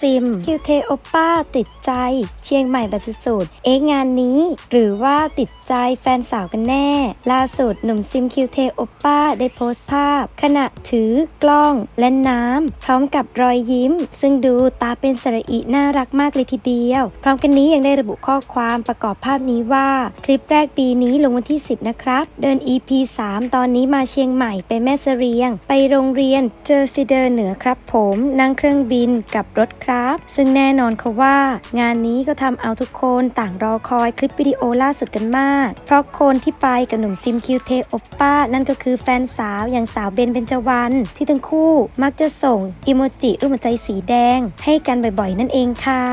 ซิมคิวเทโอป้าติดใจ เชียงใหม่แบบสุดๆเอ๊ะงานนี้ หรือว่าติดใจแฟนสาวกันแน่ ล่าสุดหนุ่มซิมคิวเทโอป้าได้โพสต์ภาพ ขณะถือกล้องและน้ำ พร้อมกับรอยยิ้ม ซึ่งดูตาเป็นสระอิน่ารักมากเลยทีเดียว พร้อมกันนี้ยังได้ระบุข้อความประกอบภาพนี้ว่า คลิปแรกปีนี้ลงวันที่ 10 นะครับ เดิน EP 3 ตอนนี้มาเชียงใหม่ไปแม่เสรียง ไปโรงเรียนเจอซีเดอร์เหนือครับผมนั่งเครื่องบินกับรถครับ ซึ่งแน่นอนค่ะว่า งานนี้ก็ทำเอาทุกคนต่างรอคอยคลิปวิดีโอล่าสุดกันมาก เพราะคนที่ไปกับหนุ่มซิมคิวเทโอปป้า นั่นก็คือแฟนสาวอย่างสาวเบนเบนจวัน ที่ทั้งคู่มักจะส่งอิโมจิรูปหัวใจสีแดง ให้กันบ่อยๆ นั่นเองค่ะ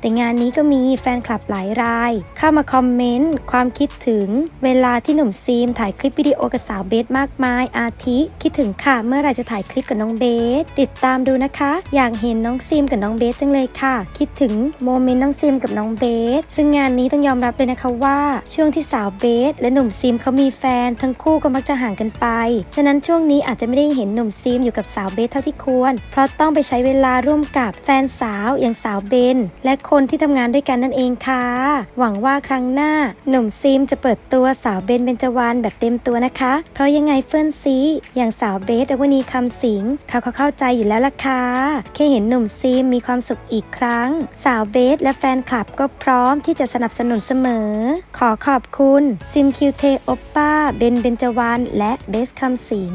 แต่งานนี้ก็มีแฟนคลับหลายราย เข้ามาคอมเมนต์ความคิดถึงเวลาที่หนุ่มซีมถ่ายคลิปวิดีโอกับสาวเบสมากมายอาทิ คิดถึงค่ะ เมื่อไรจะถ่ายคลิปกับน้องเบสติดตามดูนะคะ อยากเห็นน้องซีมกับน้องเบสจังเลยค่ะ คิดถึงโมเมนต์น้องซีมกับน้องเบส ซึ่งงานนี้ต้องยอมรับเลยนะคะว่า ช่วงที่สาวเบส และหนุ่มซีมเขามีแฟน ทั้งคู่ก็มักจะห่างกันไป ฉะนั้นช่วงนี้อาจจะไม่ได้เห็นหนุ่มซีมอยู่กับสาวเบสเท่าที่ควร เพราะต้องไปใช้เวลาร่วมกับแฟนสาวอย่างสาวเบน และคนที่ทำงานด้วยกันนั่นเองค่ะ หวังว่าครั้งหน้าหนุ่มซีมจะเปิดตัวสาวเบนเบนจวานแบบเต็มตัวนะคะ เพราะยังไงเฟิร์นซีอย่างสาวเบสและวนีคำสิงเขาเขาเข้าใจอยู่แล้วล่ะค่ะแค่เห็นหนุ่มซีมมีความสุขอีกครั้ง สาวเบสและแฟนคลับก็พร้อมที่จะสนับสนุนเสมอ ขอขอบคุณซิมคิวเทโอปป้าเบนเบนจวานและเบสคำสิง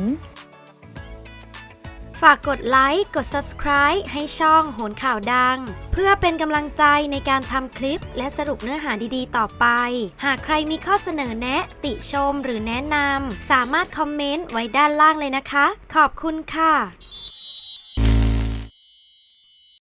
ฝากกดไลค์ กด subscribe ให้ช่องโหนข่าวดัง เพื่อเป็นกำลังใจในการทำคลิปและสรุปเนื้อหาดีๆ ต่อไป หากใครมีข้อเสนอแนะ ติชมหรือแนะนำ สามารถคอมเมนต์ไว้ด้านล่างเลยนะคะ ขอบคุณค่ะ